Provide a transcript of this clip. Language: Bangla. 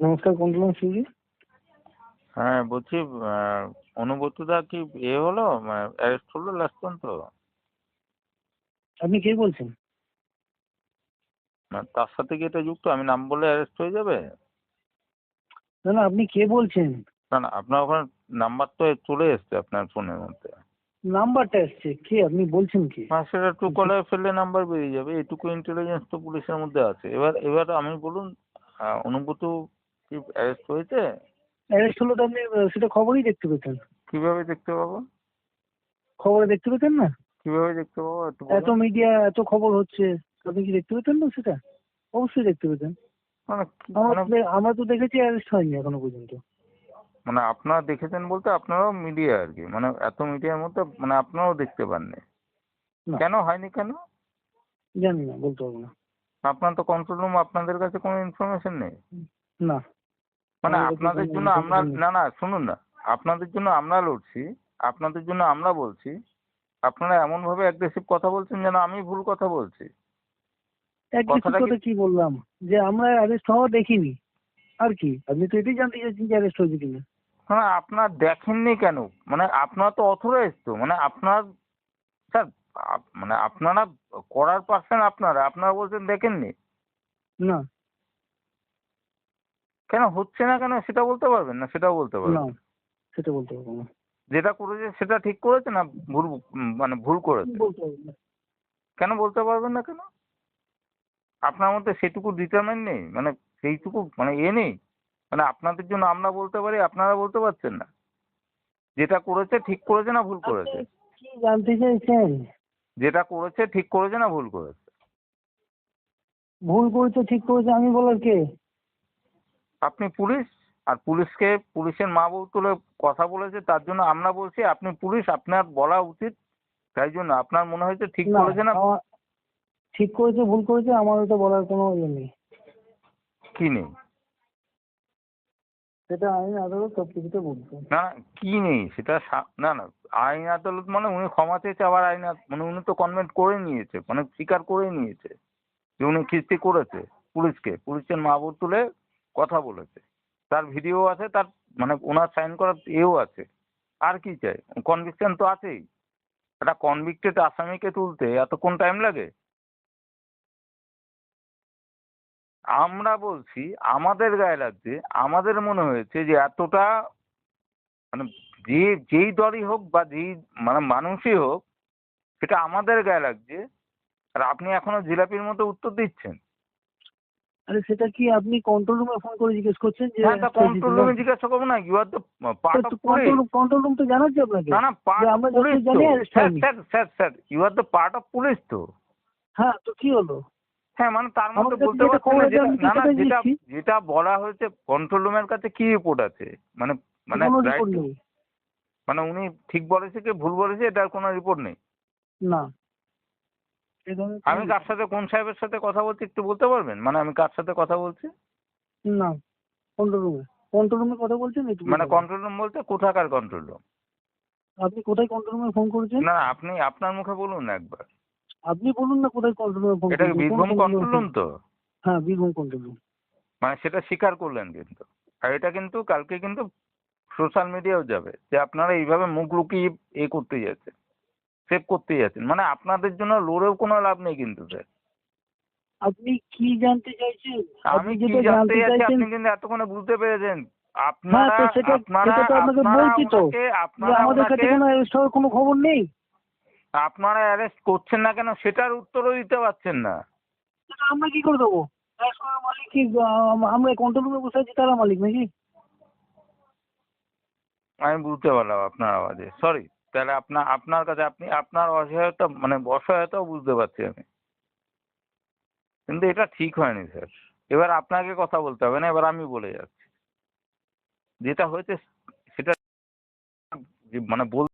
নমস্কার কন্ট্রোল সুজি হ্যাঁ বলছি অনুব্রতদা কি এ হলো? অ্যারেস্ট হলো লাস্ট পর্যন্ত? আপনি কে বলছেন? না, তার সাথে কি এটা যুক্ত? আমি নাম বলে অ্যারেস্ট হয়ে যাবে? না না আপনি কে বলছেন? না না আপনার ওখানে নাম্বার তো চলে এসছে আপনার ফোনের মধ্যে। নাম্বারটা এসছে কে? আপনি বলছেন কে? হ্যাঁ সেটা ট্রু কলার ফেললে নাম্বার বেরিয়ে যাবে। এইটুকু ইন্টেলিজেন্স তো পুলিশের মধ্যে আছে। এবার এবার আমি বলুন অনুব্রত কি অ্যারেস্ট হয়েছে? অ্যারেস্ট হলো তো আপনি সেটা খবরই দেখতে পেতেন। কীভাবে দেখতে পাবো? খবরে দেখতে পেতেন না? কীভাবে দেখতে পাবো এত। মিডিয়া এত খবর হচ্ছে আপনি কি দেখতে পেতেন না সেটা? অবশ্যই দেখতে পেতেন। মানে আমরা মানে তো আমরা তো দেখেছি অ্যারেস্ট হয়নি এখনও পর্যন্ত। মানে আপনারা দেখেছেন বলতে আপনারাও মিডিয়া আর কি। মানে এত মিডিয়ার মধ্যে মানে আপনারাও দেখতে পাননি। কেন হয়নি কেন? জানি না বলতে পারব না। আপনার তো কন্ট্রোল রুম আপনাদের কাছে কোনো ইনফরমেশন নেই। না। মানে আপনাদের জন্য আমরা না না শুনুন না। আপনাদের জন্য আমরা লড়ছি আপনাদের জন্য আমরা বলছি আপনারা এমন ভাবে অ্যাগ্রেসিভ কথা বলছেন যেন আমি ভুল কথা বলছি। কি- বললাম? যে আমরা অ্যারেস্ট হওয়া দেখিনি। আর কি? আপনি তো এটাই জানতে চাইছেন যে অ্যারেস্ট হয়েছে কিনা। মানে আপনার দেখেননি কেন? মানে আপনারা তো অথরাইজ তো। মানে আপনার স্যার মানে আপনারা করার পার্সন আপনারা। আপনারা বলছেন দেখেননি। না। কেন হচ্ছে না কেন সেটা বলতে পারবেন না? সেটাও বলতে পারবেন না। পারবেন সেটা বলতে পারব না। যেটা করেছে সেটা ঠিক করেছে না ভুল মানে ভুল করেছে? বলতে পারব না কেন বলতে পারবেন না কেন? আপনার মধ্যে সেটুকু ডিটারমেন্ট নেই? মানে সেইটুকু মানে এ নেই? মানে আপনাদের জন্য আমরা বলতে পারি আপনারা বলতে পারছেন না? যেটা করেছে ঠিক করেছে না ভুল করেছে? কি জানতে চাইছেন? যেটা করেছে ঠিক করেছে না ভুল করেছে? ভুল করেছে ঠিক করেছে আমি বলার কে? আপনি পুলিশ আর পুলিশকে পুলিশের মা বউ তুলে কথা বলেছে তার জন্য আমরা বলছি আপনি পুলিশ আপনার বলা উচিত। তাই জন্য আপনার মনে হয়েছে ঠিক করেছে না? ঠিক করেছে ভুল করেছে আমার ওটা বলার কোনো ইয়ে নেই। কি নেই? সেটা আইন আদালত সব কিছুতে বলছে। না কি নেই? সেটা না না আইন আদালত মানে উনি ক্ষমা চেয়েছে আবার আইন মানে উনি তো কনভেন্ট করে নিয়েছে মানে স্বীকার করে নিয়েছে যে উনি খিস্তি করেছে পুলিশকে। পুলিশের মা তুলে কথা বলেছে। তার ভিডিও আছে, তার মানে ওনার সাইন করার এও আছে। আর কি চাই? কনভিকশন তো আছেই। একটা কনভিক্টেড আসামিকে তুলতে এতক্ষণ টাইম লাগে? আমরা বলছি, আমাদের গায়ে লাগছে, আমাদের মনে হয়েছে যে এতটা মানে যে, যেই দলই হোক বা যেই মানে মানুষই হোক, সেটা আমাদের গায়ে লাগছে। আর আপনি এখনও জিলাপির মতো উত্তর দিচ্ছেন। আরে সেটা কি আপনি কন্ট্রোল রুমে ফোন করে জিজ্ঞেস করছেন যে হ্যাঁ তা কন্ট্রোল রুমে জিজ্ঞাসা করব না you are the part of control control room তো জানাচ্ছে আপনাকে। না না পার্ট অফ আমরা পুলিশ জানি sir sir sir sir you are the part of police তো। হ্যাঁ তো কি হলো? হ্যাঁ মানে তার মধ্যে বলতে যেটা পারছেন না না যেটা যেটা বলা হয়েছে কন্ট্রোল রুমের কাছে কি রিপোর্ট আছে? মানে মানে মানে উনি ঠিক বলেছে কি ভুল বলেছে এটার কোনো রিপোর্ট নেই? না। আমি কার সাথে কোন সাহেবের সাথে কথা বলছি একটু বলতে পারবেন? মানে আমি কার সাথে কথা বলছি? না কন্ট্রোল রুমে কন্ট্রোল রুমে কথা বলছেন একটু মানে কন্ট্রোল রুম বলতে কোথাকার কন্ট্রোল রুম আপনি কোথায় কন্ট্রোল রুমে ফোন করেছেন? না আপনি আপনার মুখে বলুন না একবার। আপনি বলুন না কোথায় কন্ট্রোল রুমে ফোন এটা বীরভূম কন্ট্রোল রুম তো? হ্যাঁ বীরভূম কন্ট্রোল রুম মানে সেটা স্বীকার করলেন কিন্তু। আর এটা কিন্তু কালকে কিন্তু সোশ্যাল মিডিয়াও যাবে যে আপনারা এইভাবে মুখ লুকিয়ে এ করতে যাচ্ছেন। সেভ করতে যাচ্ছেন। মানে আপনাদের জন্য লড়েও কোনো লাভ নেই কিন্তু স্যার আপনি কি জানতে চাইছেন? আমি কি যেটা জানতে চাইছেন আপনি কিন্তু এতক্ষণে বুঝতে পেরেছেন। হ্যাঁ আপনারা আপনারা আপনাকে আপনারা বলছি তো আপনারা আমাদের কাছে কোনো কোনো খবর নেই। আপনারা অ্যারেস্ট করছেন না কেন? সেটার উত্তরও দিতে পারছেন না। আমরা কি করে দেবো? অ্যারেস্ট মালিক কি? আমরা কন্ট্রোল রুমে বসে আছি তারা মালিক নাকি? আমি বুঝতে পারলাম আপনার আওয়াজে। সরি তাহলে আপনার আপনার কাছে আপনি, আপনার অসহায়তা মানে অসহায়তাও বুঝতে পারছি আমি। কিন্তু এটা ঠিক হয়নি স্যার। এবার আপনাকে কথা বলতে হবে না, এবার আমি বলে যাচ্ছি। যেটা হয়েছে, সেটা মানে বল